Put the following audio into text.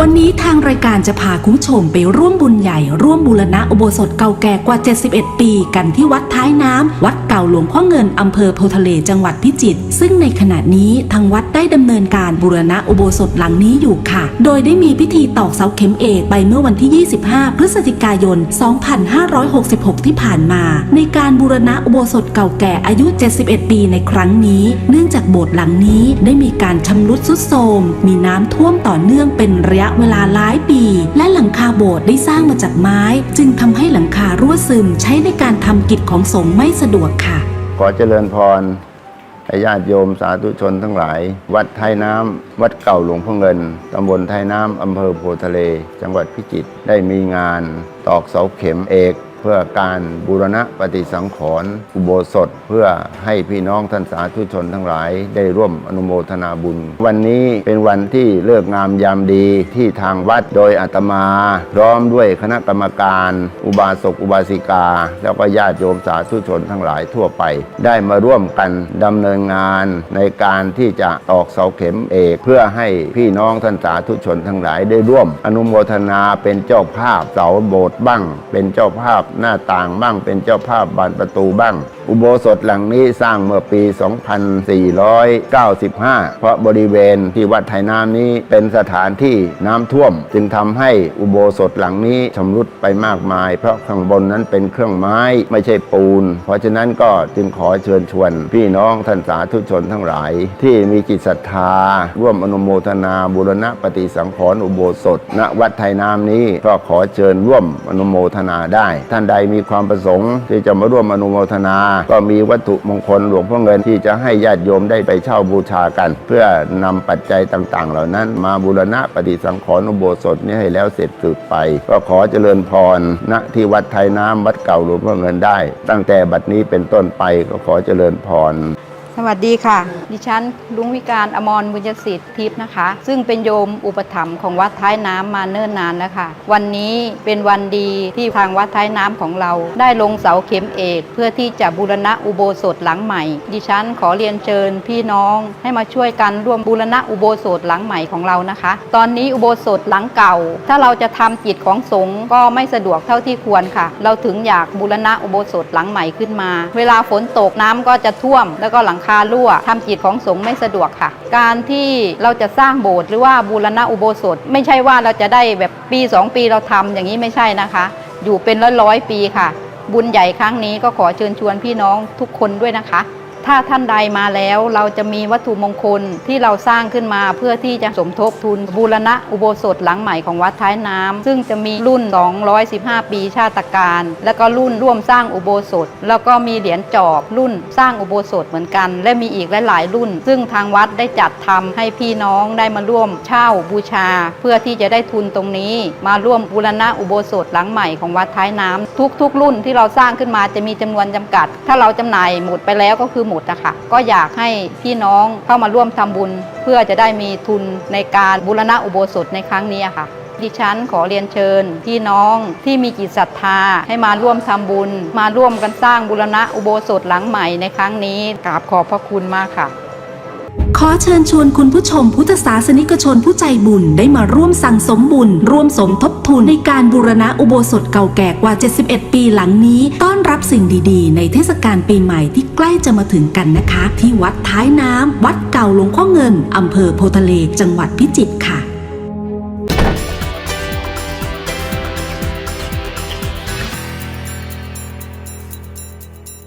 วันนี้ทางรายการจะพาคุณผู้ชมไปร่วมบุญใหญ่ ร่วมบูรณะอุโบสถเก่าแก่กว่า 71 ปี กันที่วัดท้ายน้ำ วัดเก่าหลวงพ่อเงินอำเภอโพธิ์ทะเลจังหวัดพิจิตร ซึ่งในขณะนี้ทางวัดได้ดำเนินการบูรณะอุโบสถหลังนี้อยู่ค่ะ โดยได้มีพิธีตอกเสาเข็มเอกไปเมื่อวันที่ 25 พฤศจิกายน 2566 ที่ผ่านมา ในการบูรณะอุโบสถเก่าแก่อายุ 71 ปีในครั้งนี้ เนื่องจากโบสถ์หลังนี้ได้มีการชำรุดทรุดโทรมมีน้ำท่วมต่อเนื่องเป็นระยะเวลาหลายปี และหลังคาโบสถ์ได้สร้างมาจากไม้ จึงทำให้หลังคารั่วซึมใช้ในการทำกิจของสงฆ์ไม่สะดวกค่ะ ขอเจริญพรญาติโยมสาธุชนทั้งหลาย วัดไทยน้ำ วัดเก่าหลวงพ่อเงินตำบลไทยน้ำอำเภอโพทะเล จังหวัดพิจิตรได้มีงานตอกเสาเข็มเอก พื่อการบูรณะปฏิสังขรณ์อุโบสถ เพื่อให้พี่น้องท่านสาธุชนทั้งหลายได้ร่วมอนุโมทนาบุญ วันนี้เป็นวันที่เลิกงามยามดีที่ทางวัดโดยอาตมา พร้อมด้วยคณะกรรมการ อุบาสกอุบาสิกา แล้วก็ญาติโยมสาธุชนทั้งหลายทั่วไป ได้มาร่วมกันดำเนินงานในการที่จะตอกเสาเข็มเอก เพื่อให้พี่น้องท่านสาธุชนทั้งหลายได้ร่วม อนุโมทนาเป็นเจ้าภาพเสาโบสถ์บ้าง เป็นเจ้าภาพหน้าต่างบ้างเป็นเจ้าภาพบานประตูบ้าง อุโบสถหลังนี้สร้างเมื่อปี 2495 เพราะบริเวณที่วัดไทยน้ำนี้เป็นสถานที่น้ำท่วม จึงทำให้อุโบสถหลังนี้ชำรุดไปมากมาย เพราะข้างบนนั้นเป็นเครื่องไม้ไม่ใช่ปูน เพราะฉะนั้นก็จึงขอเชิญชวน พี่น้องท่านสาธุชนทั้งหลาย ที่มีจิตศรัทธา ร่วมอนุโมทนาบูรณะปฏิสังขรณ์อุโบสถ ณวัดไทยน้ำนี้ก็ขอเชิญร่วมอนุโมทนาได้ ท่านใดมีความประสงค์ที่จะมาร่วมอนุโมทนาก็มีวัตถุมงคลหลวงพ่อเงินที่จะให้ญาติโยมได้ไปเช่าบูชากัน เพื่อนำปัจจัยต่างๆ เหล่านั้น มาบูรณะปฏิสังขรณ์อุโบสถนี้ให้แล้วเสร็จสืบไป ก็ขอเจริญพรณที่วัดไทยน้ำวัดเก่าหลวงพ่อเงินได้ ตั้งแต่บัดนี้เป็นต้นไปก็ขอเจริญพร สวัสดีค่ะ ดิฉันลุงวิการอมรบุญสิทธิ์ทิพย์นะคะ ซึ่งเป็นโยมอุปถัมภ์ของวัดท้ายน้ำมาเนิ่นนานแล้วค่ะ วันนี้เป็นวันดีที่ทางวัดท้ายน้ำของเรา ได้ลงเสาเข็มเอกเพื่อที่จะบูรณะอุโบสถหลังใหม่ ดิฉันขอเรียนเชิญพี่น้องให้มาช่วยกันร่วมบูรณะอุโบสถหลังใหม่ของเรานะคะ ตอนนี้อุโบสถหลังเก่า ถ้าเราจะทำกิจของสงฆ์ก็ไม่สะดวกเท่าที่ควรค่ะ เราถึงอยากบูรณะอุโบสถหลังใหม่ขึ้นมา เวลาฝนตกน้ำก็จะท่วมแล้วก็หลังคารั่วทำกิจของสงฆ์ไม่สะดวกค่ะ การที่เราจะสร้างโบสถ์หรือว่าบูรณะอุโบสถ ไม่ใช่ว่าเราจะได้แบบปี 2 ปีเราทำอย่างนี้ไม่ใช่นะคะ อยู่เป็นร้อยร้อยๆปีค่ะ บุญใหญ่ครั้งนี้ก็ขอเชิญชวนพี่น้องทุกคนด้วยนะคะ ถ้าท่านใดมาแล้วเราจะมีวัตถุมงคลที่เราสร้างขึ้นมาเพื่อที่จะสมทบทุนบูรณะอุโบสถหลังใหม่ของวัดท้ายน้ำซึ่งจะมีรุ่น 215 ปีชาตการ แล้วก็รุ่นร่วมสร้างอุโบสถ แล้วก็มีเหรียญจอบรุ่นสร้างอุโบสถเหมือนกัน และมีอีกหลาย ๆ รุ่น ซึ่งทางวัดได้จัดทำให้พี่น้องได้มาร่วมเช่าบูชา เพื่อที่จะได้ทุนตรงนี้ มาร่วมบูรณะอุโบสถหลังใหม่ของวัดท้ายน้ำทุก ๆ รุ่นที่เราสร้างขึ้นมาจะมีจำนวนจำกัด ถ้าเราจำหน่ายหมดไปแล้วก็คือหมดอะคะก็อยากให้พี่น้องเข้ามาร่วมทำบุญ เพื่อจะได้มีทุนในการบูรณะอุโบสถในครั้งนี้ค่ะดิฉันขอเรียนเชิญ พี่น้องที่มีจิตศรัทธาให้มาร่วมทำบุญ มาร่วมกันสร้างบุรณะอุโบสถหลังใหม่ในครั้งนี้กราบขอบพระคุณมากค่ะ ขอเชิญชวนคุณผู้ชมพุทธศาสนิกชนผู้ใจบุญได้มาร่วมสั่งสมบุญ ร่วมสมทบทุนในการบูรณะอุโบสถเก่าแก่กว่า 71 ปีหลังนี้ ต้อนรับสิ่งดีๆ ในเทศกาลปีใหม่ที่ใกล้จะมาถึงกันนะคะ ที่วัดท้ายน้ำวัดเก่าหลวงพ่อเงินอำเภอโพทะเลจังหวัดพิจิตรค่ะ